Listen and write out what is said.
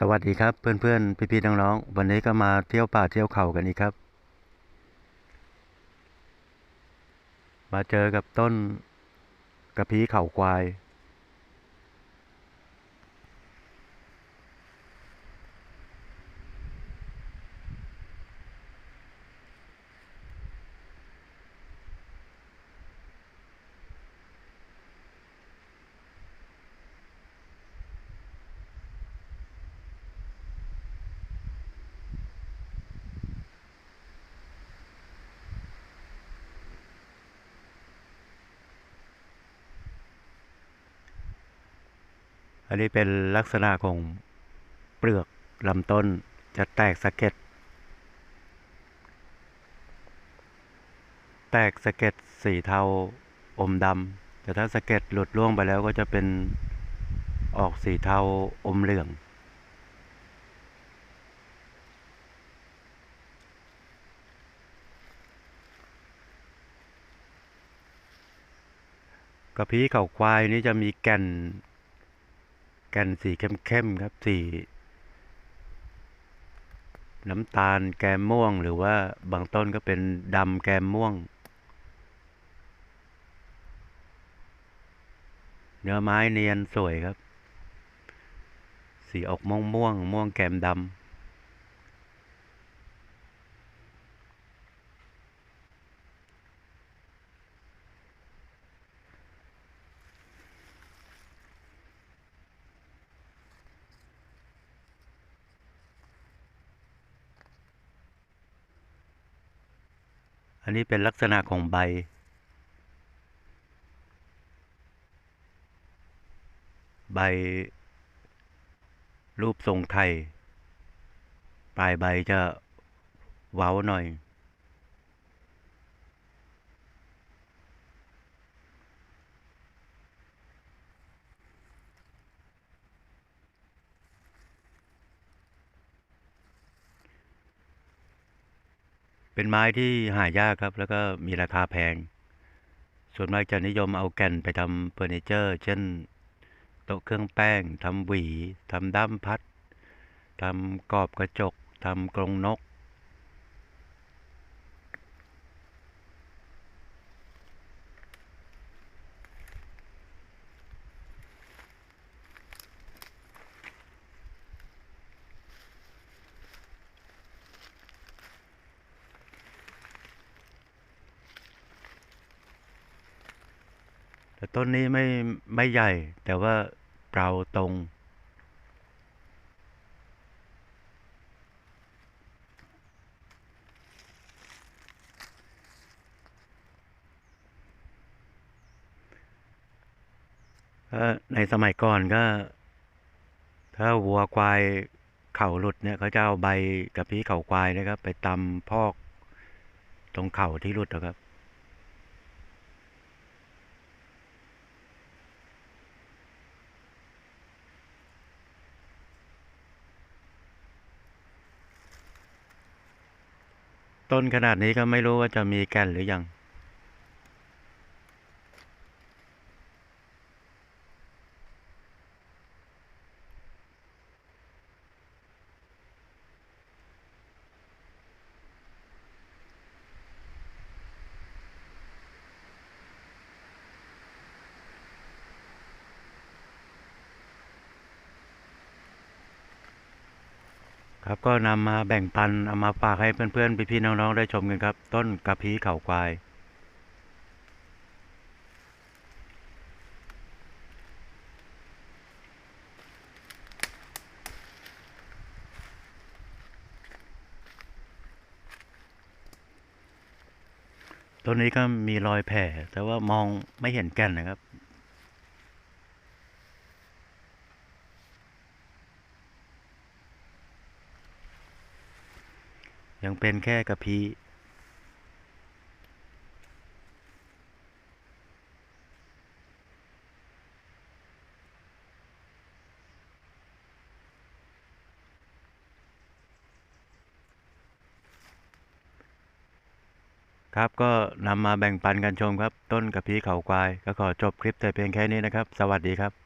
สวัสดีครับเพื่อนๆ พี่ๆน้องๆวันนี้ก็มาเที่ยวป่าเที่ยวเขากันอีกครับ มาเจอกับต้นกระพี้เข่าควาย อันนี้เป็นลักษณะของเปลือกลำต้นจะแตกสะเก็ด แตกสะเก็ดสีเทาอมดำ แต่ถ้าสะเก็ดหลุดร่วงไปแล้วก็จะเป็นออกสีเทาอมเหลือง กระพี้เขาควายนี่จะมีแก่น กันสีเข้มๆครับสีน้ำตาลแกมม่วง หรือว่าบางต้นก็เป็นดำแกมม่วง เนื้อไม้เนียนสวยครับ สีออกม่วงม่วงม่วงแกมดำ อันนี้เป็นลักษณะของใบ ใบ รูปทรงไข่ ปลายใบจะเว้าหน่อย เป็นไม้ที่หายากครับ แล้วก็มีราคาแพง ส่วนมากจะนิยมเอาแก่นไปทำเฟอร์นิเจอร์ เช่น โต๊ะเครื่องแป้งทำหวีทำด้ามพัดทำกรอบกระจกทำกรงนก ต้นนี้ไม่ไม่ใหญ่ แต่ว่าเปราตรง ในสมัยก่อนก็ ถ้าวัวควายเข่าหลุดเนี่ยเขาจะเอาใบกระพี้เข่าควายนะครับ ไปตำพอกตรงเข่าที่หลุดนะครับ ต้นขนาดนี้ก็ไม่รู้ว่าจะมีแก่นหรือยัง ครับก็นำมาแบ่งปันเอามาฝากให้เพื่อนๆพี่ๆน้องๆได้ชมกันครับ ต้นกระพี้เข่าควายต้นนี้ก็มีรอยแผลแต่ว่ามองไม่เห็นแก่นนะครับ ยังเป็นแค่กระพี้ครับก็นำมาแบ่งปันกันชมครับต้นกระพี้เขาควาย ก็ขอจบคลิปแต่เพียงแค่นี้นะครับ สวัสดีครับ